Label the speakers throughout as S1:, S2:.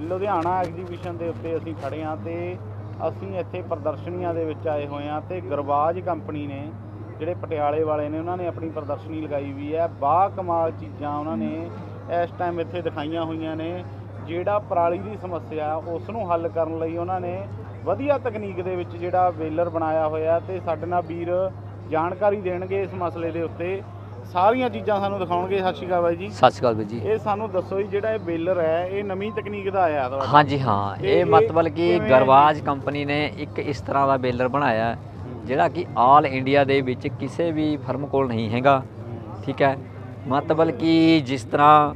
S1: Ludhiana exhibition ਦੇ ਉੱਤੇ ਅਸੀਂ ਖੜੇ ਹਾਂ ਤੇ ਅਸੀਂ ਇੱਥੇ ਪ੍ਰਦਰਸ਼ਨੀਆਂ ਦੇ ਵਿੱਚ ਆਏ ਹੋਏ ਹਾਂ ਤੇ ਗਰਵਾਜ ਕੰਪਨੀ ਨੇ, ਜਿਹੜੇ ਪਟਿਆਲੇ ਵਾਲੇ ਨੇ, ਉਹਨਾਂ ਨੇ ਆਪਣੀ ਪ੍ਰਦਰਸ਼ਨੀ ਲਗਾਈ ਵੀ ਹੈ। ਬਾ ਕਮਾਲ ਚੀਜ਼ਾਂ ਉਹਨਾਂ ਨੇ ਇਸ ਟਾਈਮ ਇੱਥੇ ਦਿਖਾਈਆਂ ਹੋਈਆਂ ਨੇ। ਜਿਹੜਾ ਪਰਾਲੀ ਦੀ ਸਮੱਸਿਆ ਉਸ ਨੂੰ ਹੱਲ ਕਰਨ ਲਈ ਉਹਨਾਂ ਨੇ ਵਧੀਆ ਤਕਨੀਕ ਦੇ ਵਿੱਚ ਜਿਹੜਾ ਵੇਲਰ ਬਣਾਇਆ ਹੋਇਆ ਤੇ ਸਾਡੇ ਨਾਲ ਵੀਰ ਜਾਣਕਾਰੀ ਦੇਣਗੇ ਇਸ ਮਸਲੇ ਦੇ ਉੱਤੇ। ਸਾਰੀਆਂ ਚੀਜ਼ਾਂ ਸਾਨੂੰ ਦਿਖਾਉਣਗੇ ਸਤਿ ਸ਼੍ਰੀ ਅਕਾਲ ਬਾਈ ਜੀ।
S2: ਸਤਿ ਸ਼੍ਰੀ ਅਕਾਲ ਵੀਰ ਜੀ।
S1: ਇਹ ਸਾਨੂੰ ਦੱਸੋ ਜੀ ਜਿਹੜਾ ਇਹ ਬੇਲਰ ਹੈ ਇਹ ਨਵੀਂ ਤਕਨੀਕ ਦਾ ਆਇਆ ਤੁਹਾਡਾ?
S2: ਹਾਂਜੀ ਹਾਂ। ਇਹ ਮਤਲਬ ਕਿ ਗਰਵਾਜ ਕੰਪਨੀ ਨੇ ਇੱਕ ਇਸ ਤਰ੍ਹਾਂ ਦਾ ਬੇਲਰ ਬਣਾਇਆ ਜਿਹੜਾ ਕਿ ਆਲ ਇੰਡੀਆ ਦੇ ਵਿੱਚ ਕਿਸੇ ਵੀ ਫਰਮ ਕੋਲ ਨਹੀਂ ਹੈਗਾ। ਠੀਕ ਹੈ? ਮਤਲਬ ਕਿ ਜਿਸ ਤਰ੍ਹਾਂ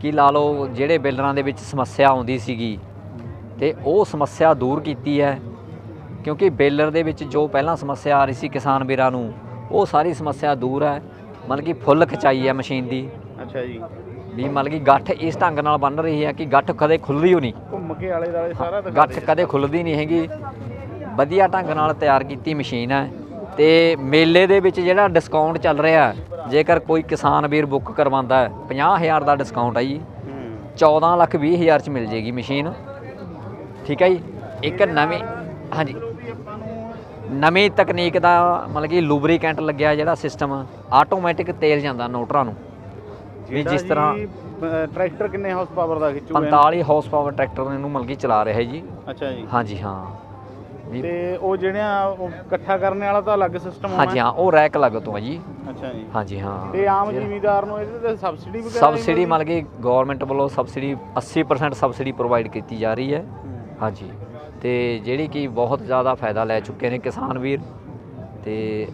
S2: ਕਿ ਲਾ ਲਓ ਜਿਹੜੇ ਬੇਲਰਾਂ ਦੇ ਵਿੱਚ ਸਮੱਸਿਆ ਆਉਂਦੀ ਸੀਗੀ ਤੇ ਉਹ ਸਮੱਸਿਆ ਦੂਰ ਕੀਤੀ ਹੈ ਕਿਉਂਕਿ ਬੇਲਰ ਦੇ ਵਿੱਚ ਜੋ ਪਹਿਲਾਂ ਸਮੱਸਿਆ ਆ ਰਹੀ ਸੀ ਕਿਸਾਨ ਵੀਰਾਂ ਨੂੰ ਉਹ ਸਾਰੀ ਸਮੱਸਿਆ ਦੂਰ ਹੈ। ਮਤਲਬ ਕਿ ਫੁੱਲ ਖਚਾਈ ਹੈ ਮਸ਼ੀਨ ਦੀ।
S1: ਅੱਛਾ ਜੀ।
S2: ਵੀ ਮਤਲਬ ਕਿ ਗੱਠ ਇਸ ਢੰਗ ਨਾਲ ਬਣ ਰਹੀ ਹੈ ਕਿ ਗੱਠ ਕਦੇ ਖੁੱਲਦੀ ਹੋ ਨਹੀਂ।
S1: ਘੁੰਮ ਕੇ ਆਲੇ ਦਾਲੇ ਸਾਰਾ ਦਿਖਾ
S2: ਗੱਠ। ਕਦੇ ਖੁੱਲਦੀ ਨਹੀਂ ਹੈਗੀ। ਵਧੀਆ ਢੰਗ ਨਾਲ ਤਿਆਰ ਕੀਤੀ ਮਸ਼ੀਨ ਹੈ ਤੇ ਮੇਲੇ ਦੇ ਵਿੱਚ ਜਿਹੜਾ ਡਿਸਕਾਊਂਟ ਚੱਲ ਰਿਹਾ ਜੇਕਰ ਕੋਈ ਕਿਸਾਨ ਵੀਰ ਬੁੱਕ ਕਰਵਾਉਂਦਾ ਹੈ 50000 ਦਾ ਡਿਸਕਾਊਂਟ ਹੈ ਜੀ।
S1: ਹੂੰ।
S2: 14 ਲੱਖ 20 ਹਜ਼ਾਰ ਚ ਮਿਲ ਜੇਗੀ ਮਸ਼ੀਨ। ਠੀਕ ਹੈ ਜੀ। ਇੱਕ ਨਵੀਂ ਹਾਂਜੀ। ਨਵੀਂ ਤਕਨੀਕ ਦਾ ਮਤਲਬ ਕਿ ਲੂਬਰੀਕੈਂਟ ਲੱਗਿਆ ਜਿਹੜਾ ਸਿਸਟਮ ਆਟੋਮੈਟਿਕ ਤੇਲ ਜਾਂਦਾ ਨੋਟਰਾਂ ਨੂੰ। ਵੀ ਜਿਸ ਤਰ੍ਹਾਂ
S1: ਟਰੈਕਟਰ ਕਿੰਨੇ ਹਾਰਸ ਪਾਵਰ ਦਾ ਖਿੱਚੂਗਾ
S2: 45 ਹਾਰਸ ਪਾਵਰ ਟਰੈਕਟਰ ਨੂੰ ਮਤਲਬ ਕਿ ਚਲਾ ਰਿਹਾ ਜੀ।
S1: ਅੱਛਾ ਜੀ।
S2: ਹਾਂਜੀ ਹਾਂ।
S1: ਤੇ ਉਹ ਜਿਹੜਿਆਂ ਇਕੱਠਾ ਕਰਨ ਵਾਲਾ ਤਾਂ ਅਲੱਗ ਸਿਸਟਮ ਹੋਣਾ?
S2: ਹਾਂਜੀ ਹਾਂ ਉਹ ਰੈਕ ਲੱਗ ਤੋਂ ਹੈ ਜੀ।
S1: ਅੱਛਾ ਜੀ।
S2: ਹਾਂਜੀ ਹਾਂ।
S1: ਤੇ ਆਮ ਜ਼ਿਮੀਦਾਰ ਨੂੰ ਇਹਦੇ ਤੇ ਸਬਸਿਡੀ ਵਗੈਰਾ
S2: ਸਬਸਿਡੀ ਮਤਲਬ ਕਿ ਗਵਰਨਮੈਂਟ ਵੱਲੋਂ ਸਬਸਿਡੀ 80% ਸਬਸਿਡੀ ਪ੍ਰੋਵਾਈਡ ਕੀਤੀ ਜਾ ਰਹੀ ਹੂੰ। ਹਾਂਜੀ। ਤੇ ਜਿਹੜੀ ਕਿ ਬਹੁਤ ਜ਼ਿਆਦਾ ਫਾਇਦਾ ਲੈ ਚੁੱਕੇ ਨੇ ਕਿਸਾਨ ਵੀਰ। ਤੇ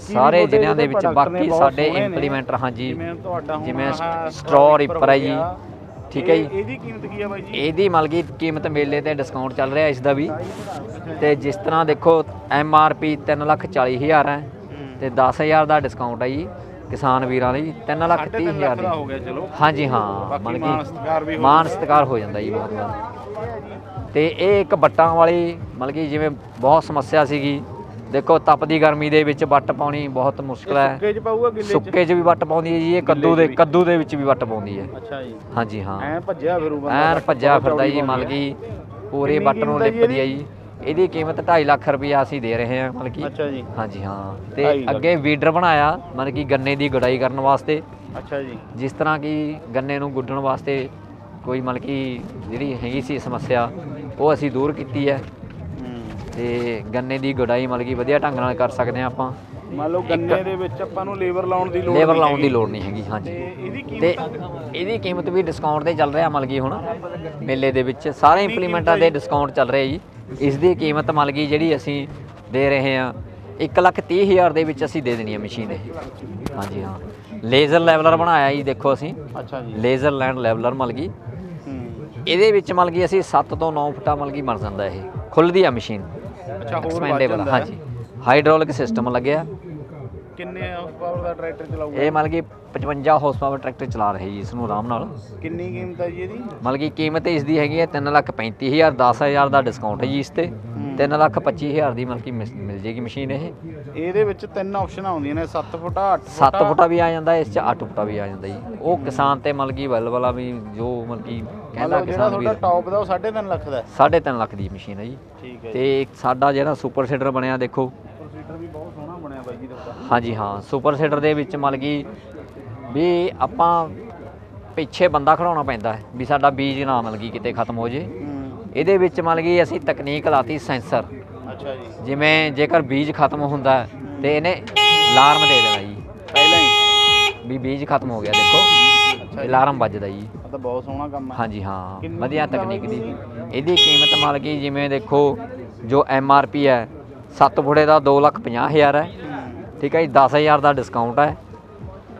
S2: ਸਾਰੇ ਜ਼ਿਲ੍ਹਿਆਂ ਦੇ ਵਿੱਚ ਬਾਕੀ
S1: ਬਹੁਤ
S2: ਸਾਡੇ। ਇੰਪਲੀਮੈਂਟਰ ਹਾਂਜੀ
S1: ਜਿਵੇਂ
S2: ਸਟ੍ਰੋ
S1: ਰਿਪਰ
S2: ਹੈ ਜੀ। ਠੀਕ ਹੈ ਜੀ।
S1: ਇਹਦੀ ਕੀਮਤ ਕੀ ਹੈ ਬਾਈ ਜੀ?
S2: ਇਹਦੀ ਮਤਲਬ ਕਿ ਕੀਮਤ ਮੇਲੇ ਤੇ ਡਿਸਕਾਊਂਟ ਚੱਲ ਰਿਹਾ ਇਸ ਦਾ ਵੀ। ਤੇ ਜਿਸ ਤਰ੍ਹਾਂ ਦੇਖੋ ਐਮ ਆਰ ਪੀ 340000 ਹੈ। ਤੇ 10000 ਦਾ ਡਿਸਕਾਊਂਟ ਹੈ ਜੀ ਕਿਸਾਨ ਵੀਰਾਂ ਲਈ। 3 ਲੱਖ
S1: ਸਾਢੇ
S2: 30
S1: ਤਿੰਨ
S2: ਹਜ਼ਾਰ
S1: ਲੱਖ ਦਾ।
S2: ਦੀ
S1: ਹੋ ਗਿਆ ਚਲੋ।
S2: ਹਾਂਜੀ ਹਾਂ ਮਤਲਬ
S1: ਮਾਨ ਸਤਿਕਾਰ ਵੀ ਹੋ
S2: ਮਾਨ
S1: ਜਾਂਦਾ।
S2: ਸਤਿਕਾਰ ਹੋ ਜਾਂਦਾ ਜੀ ਬਹੁਤ ਜ਼ਿਆਦਾ। ਤੇ ਇਹ ਇੱਕ ਬੱਟਾਂ ਵਾਲੀ ਮਤਲਬ ਕਿ ਜਿਵੇਂ ਬਹੁਤ ਸਮੱਸਿਆ ਸੀਗੀ। ਦੇਖੋ ਤਪਦੀ ਗਰਮੀ ਦੇ ਵਿੱਚ ਵੱਟ ਪਾਉਣੀ ਬਹੁਤ ਮੁਸ਼ਕਲ ਹੈ।
S1: ਸੁੱਕੇ ਚ ਪਾਊਗਾ ਗਿੱਲੇ ਚ?
S2: ਸੁੱਕੇ 'ਚ ਵੀ ਵੱਟ ਪਾਉਂਦੀ ਹੈ ਜੀ ਇਹ ਕੱਦੂ ਦੇ ਕੱਦੂ ਦੇ ਵਿੱਚ ਵੀ ਵੱਟ ਪਾਉਂਦੀ ਹੈ।
S1: ਅੱਛਾ ਜੀ।
S2: ਹਾਂਜੀ ਹਾਂ।
S1: ਐ ਭੱਜਿਆ ਫਿਰੂ ਬੰਦਾ।
S2: ਐਨ ਭੱਜਿਆ ਫਿਰਦਾ ਜੀ ਮਤਲਬ ਕਿ ਪੂਰੇ ਬੱਟ ਨੂੰ ਲਿਪਦੀ ਹੈ ਜੀ। ਇਹਦੀ ਕੀਮਤ 2.5 ਲੱਖ ਰੁਪਇਆ ਅਸੀਂ ਦੇ ਰਹੇ ਹਾਂ ਮਤਲਬ ਕਿ।
S1: ਅੱਛਾ ਜੀ।
S2: ਹਾਂਜੀ ਹਾਂ। ਤੇ। ਅੱਗੇ ਵੀਡਰ ਬਣਾਇਆ ਮਤਲਬ ਕਿ ਗੰਨੇ ਦੀ ਗੁਡਾਈ ਕਰਨ ਵਾਸਤੇ।
S1: ਅੱਛਾ ਜੀ।
S2: ਜਿਸ ਤਰ੍ਹਾਂ ਕਿ ਗੰਨੇ ਨੂੰ ਗੁੱਡਣ ਵਾਸਤੇ ਕੋਈ ਮਤਲਬ ਕਿ ਜਿਹੜੀ ਹੈਗੀ ਸੀ ਸਮੱਸਿਆ ਉਹ ਅਸੀਂ ਦੂਰ ਕੀਤੀ ਹੈ। ਤੇ ਗੰਨੇ ਦੀ ਗੁਡਾਈ ਮਤਲਬ ਕਿ ਵਧੀਆ ਢੰਗ ਨਾਲ ਕਰ ਸਕਦੇ ਹਾਂ ਆਪਾਂ।
S1: ਮੰਨ ਲਓ ਗੰਨੇ ਦੇ ਵਿੱਚ ਆਪਾਂ ਨੂੰ ਲੇਬਰ ਲਾਉਣ ਦੀ ਲੋੜ
S2: ਲੇਬਰ ਲਾਉਣ ਦੀ। ਲੋੜ ਨਹੀਂ ਹੈਗੀ ਹਾਂਜੀ। ਤੇ ਇਹਦੀ ਕੀਮਤ ਵੀ ਡਿਸਕਾਊਂਟ ਤੇ ਚੱਲ ਰਿਹਾ ਮਤਲਬ ਕਿ ਹੁਣ ਮੇਲੇ ਦੇ ਵਿੱਚ। ਸਾਰੇ ਇੰਪਲੀਮੈਂਟਾਂ ਤੇ ਡਿਸਕਾਊਂਟ ਚੱਲ ਰਿਹਾ ਜੀ। ਇਸ ਦੀ ਕੀਮਤ ਮਤਲਬ ਕਿ ਜਿਹੜੀ ਅਸੀਂ ਦੇ ਰਹੇ ਹਾਂ 130000 ਦੇ ਵਿੱਚ ਅਸੀਂ ਦੇ ਦੇਣੀ ਹੈ ਮਸ਼ੀਨ ਇਹ। ਹਾਂਜੀ ਹਾਂ। ਲੇਜ਼ਰ ਲੈਵਲਰ ਬਣਾਇਆ ਜੀ ਦੇਖੋ ਅਸੀਂ।
S1: ਅੱਛਾ ਜੀ।
S2: ਲੇਜ਼ਰ ਲੈਂਡ ਲੈਵਲਰ ਮਤਲਬ ਕਿ ਇਹਦੇ ਵਿੱਚ ਮਤਲਬ ਕਿ ਅਸੀਂ 7 ਤੋਂ 9 ਫੁੱਟਾ ਮਤਲਬ ਕਿ ਬਣ ਜਾਂਦਾ ਇਹ ਖੁੱਲਦੀ ਆ ਮਸ਼ੀਨ।
S1: ਅੱਛਾ ਹੋਰ ਵੱਧ
S2: ਐਕਸਪੈਂਡੇਬਲ
S1: ਜਾਂਦਾ ਹੈ।
S2: ਹਾਂਜੀ। ਹਾਈਡ੍ਰੋਲਿਕ ਸਿਸਟਮ ਲੱਗਿਆ।
S1: ਕਿੰਨੇ ਹਾਰਸ ਪਾਵਰ ਦਾ ਟਰੈਕਟਰ ਚਲਾਊਗਾ?
S2: ਇਹ ਮਤਲਬ ਕਿ 55 ਹਾਰਸ ਪਾਵਰ ਟਰੈਕਟਰ ਚਲਾ ਰਹੇ ਜੀ ਇਸ ਨੂੰ ਆਰਾਮ ਨਾਲ।
S1: ਕਿੰਨੀ ਕੀਮਤ ਹੈ ਜੀ ਇਹਦੀ?
S2: ਮਤਲਬ ਕਿ ਕੀਮਤ ਇਸ ਦੀ ਹੈਗੀ ਹੈ 335000 10000 ਦਾ ਡਿਸਕਾਊਂਟ ਹੈ ਜੀ ਇਸ ਤੇ। 325000 ਦੀ ਮਤਲਬ ਕਿ ਮਿਸ- ਮਿਲ ਜੇਗੀ ਮਸ਼ੀਨ ਇਹ।
S1: ਇਹਦੇ ਵਿੱਚ ਤਿੰਨ ਆਪਸ਼ਨਾਂ ਆਉਂਦੀਆਂ ਨੇ 7 ਫੁੱਟਾ 8
S2: 7 ਫੁੱਟਾ ਵੀ ਆ ਜਾਂਦਾ ਇਸ ਚ 8 ਫੁੱਟਾ ਵੀ ਆ ਜਾਂਦਾ ਜੀ। ਉਹ ਕਿਸਾਨ ਤੇ ਮਤਲਬ ਕਿ ਵੱਲ ਵਾਲਾ ਵੀ ਜੋ ਮਤਲਬ ਕਿ ਕਹਿੰਦਾ
S1: ਮਤਲਬ ਜਿਹੜਾ
S2: ਕਿਸਾਨ
S1: ਤੁਹਾਡਾ
S2: ਵੀ
S1: ਟੌਪ ਦਾ ਉਹ 3.5 ਲੱਖ ਦਾ ਹੈ।
S2: 3.5 ਲੱਖ ਦੀ ਮਸ਼ੀਨ ਹੈ ਜੀ।
S1: ਠੀਕ
S2: ਤੇ ਸਾਡਾ ਜਿਹੜਾ ਸੁਪਰ ਸੀਡਰ ਬਣਿਆ ਦੇਖੋ।
S1: ਪ੍ਰੋਸੀਡਰ ਵੀ ਬਹੁਤ ਸੋਹਣਾ ਬਣਿਆ ਬਾਈ ਜੀ ਤੁਹਾਡਾ।
S2: ਹਾਂਜੀ ਹਾਂ। ਸੁਪਰ ਸੀਡਰ ਦੇ ਵਿੱਚ ਮਤਲਬ ਕਿ ਵੀ ਆਪਾਂ ਪਿੱਛੇ ਬੰਦਾ ਖੜਾਉਣਾ ਪੈਂਦਾ ਹੈ ਵੀ ਸਾਡਾ ਬੀਜ ਨਾ ਮਤਲਬ ਕਿ ਕਿਤੇ ਖਤਮ ਹੋ ਜੇ।
S1: ਹੂੰ।
S2: ਇਹਦੇ ਵਿੱਚ ਮਤਲਬ ਕਿ ਅਸੀਂ ਤਕਨੀਕ ਲਾਤੀ ਸੈਂਸਰ।
S1: ਅੱਛਾ ਜੀ।
S2: ਜਿਵੇਂ ਜੇਕਰ ਬੀਜ ਖਤਮ ਹੁੰਦਾ ਤੇ ਇਹਨੇ ਅਲਾਰਮ ਦੇ ਦੇਣਾ ਜੀ।
S1: ਪਹਿਲਾਂ ਹੀ?
S2: ਵੀ ਬੀਜ ਖਤਮ ਹੋ ਗਿਆ ਦੇਖੋ। ਅਲਾਰਮ ਵੱਜਦਾ ਜੀ।
S1: ਤਾਂ ਬਹੁਤ ਸੋਹਣਾ ਕੰਮ ਹੈ।
S2: ਹਾਂਜੀ ਹਾਂ। ਵਧੀਆ ਤਕਨੀਕ ਦੀ। ਇਹਦੀ ਕੀਮਤ ਮਤਲਬ ਕਿ ਜਿਵੇਂ ਦੇਖੋ ਜੋ ਐਮ ਆਰ ਪੀ ਹੈ 7 ਫੁੱਟੇ ਦਾ 250000 ਹੈ। ਠੀਕ ਹੈ ਜੀ 10000 ਦਾ ਡਿਸਕਾਊਂਟ ਹੈ।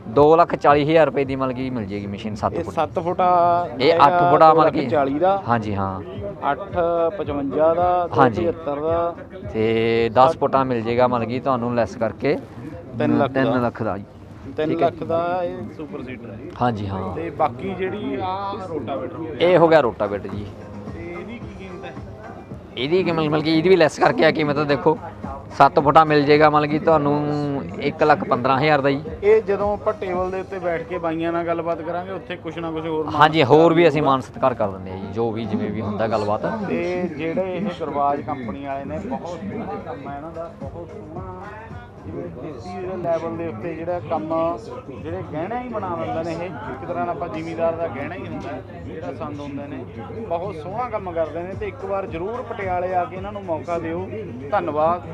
S2: 240000 ਰੁਪਏ ਦੀ ਮਤਲਬ ਕਿ ਮਿਲ ਜੇਗੀ ਮਸ਼ੀਨ 7
S1: ਇਹ
S2: ਫੁੱਟ
S1: 7 ਫੁੱਟਾ
S2: ਇਹ 8 ਫੁੱਟਾ ਮਤਲਬ ਕਿ
S1: 40 ਦਾ।
S2: ਹਾਂਜੀ ਹਾਂ।
S1: 8 55 ਦਾ
S2: ਹਾਂਜੀ।
S1: 75 ਦਾ।
S2: ਤੇ 10 ਫੁੱਟਾਂ ਮਿਲ ਜੇਗਾ ਮਤਲਬ ਕਿ ਤੁਹਾਨੂੰ ਲੈਸ ਕਰਕੇ।
S1: ਤਿੰਨ ਲੱਖ ਦਾ।
S2: 3 ਲੱਖ ਦਾ ਜੀ।
S1: 3
S2: ਠੀਕ ਹੈ।
S1: ਲੱਖ ਦਾ ਇਹ ਸੁਪਰ ਸੀਡਰ ਹੈ
S2: ਹਾਂਜੀ ਹਾਂ।
S1: ਤੇ ਬਾਕੀ ਜਿਹੜੀ ਆ ਰੋਟਾਵੇਟਰ
S2: ਇਹ ਹੋ ਗਿਆ ਰੋਟਾਵੇਟਰ ਜੀ।
S1: ਤੇ ਇਹਦੀ ਕੀ ਕੀਮਤ ਹੈ?
S2: ਇਹਦੀ ਕੀਮਤ ਮਤਲਬ ਕਿ ਇਹਦੀ ਵੀ ਲੈਸ ਕਰਕੇ ਆ ਕੀਮਤ ਦੇਖੋ। 7 ਫੁੱਟਾ ਮਿਲ ਜੇਗਾ ਮਤਲਬ ਕਿ ਤੁਹਾਨੂੰ 1 ਲੱਖ 15000 ਦਾ ਜੀ।
S1: ਇਹ ਜਦੋਂ ਆਪਾਂ ਟੇਬਲ ਦੇ ਉੱਤੇ ਬੈਠ ਕੇ ਬਾਈਆਂ ਨਾਲ ਗੱਲਬਾਤ ਕਰਾਂਗੇ ਉੱਥੇ ਕੁਛ ਨਾ ਕੁਛ ਹੋਰ
S2: ਹਾਂਜੀ ਹੋਰ ਵੀ ਅਸੀਂ ਮਾਨ ਸਤਿਕਾਰ ਕਰ ਦਿੰਦੇ ਆ ਜੀ ਜੋ ਵੀ ਜਿਵੇਂ ਵੀ ਹੁੰਦਾ ਗੱਲਬਾਤ।
S1: ਤੇ ਜਿਹੜੇ ਇਹ ਗਰਵਾਜ ਕੰਪਨੀ ਵਾਲੇ ਨੇ ਬਹੁਤ ਸੋਹਣਾ ਕੰਮ ਹੈ ਇਹਨਾਂ ਦਾ ਬਹੁਤ ਸੋਹਣਾ ਦੇ ਲੈਵਲ ਦੇ ਉੱਤੇ ਜਿਹੜਾ ਕੰਮ ਜਿਹੜੇ ਗਹਿਣਾ ਹੀ ਬਣਾ ਦਿੰਦੇ ਨੇ ਇਹ ਇੱਕ ਤਰ੍ਹਾਂ ਨਾਲ ਆਪਾਂ ਜ਼ਿਮੀਦਾਰ ਦਾ ਗਹਿਣਾ ਹੀ ਹੁੰਦਾ ਜਿਹੜਾ ਸੰਦ ਹੁੰਦੇ ਨੇ। ਬਹੁਤ ਸੋਹਣਾ ਕੰਮ ਕਰਦੇ ਨੇ ਤੇ ਇੱਕ ਵਾਰ ਜ਼ਰੂਰ ਪਟਿਆਲੇ ਆ ਕੇ ਇਹਨਾਂ ਨੂੰ ਮੌਕਾ ਦਿਓ। ਧੰਨਵਾਦ।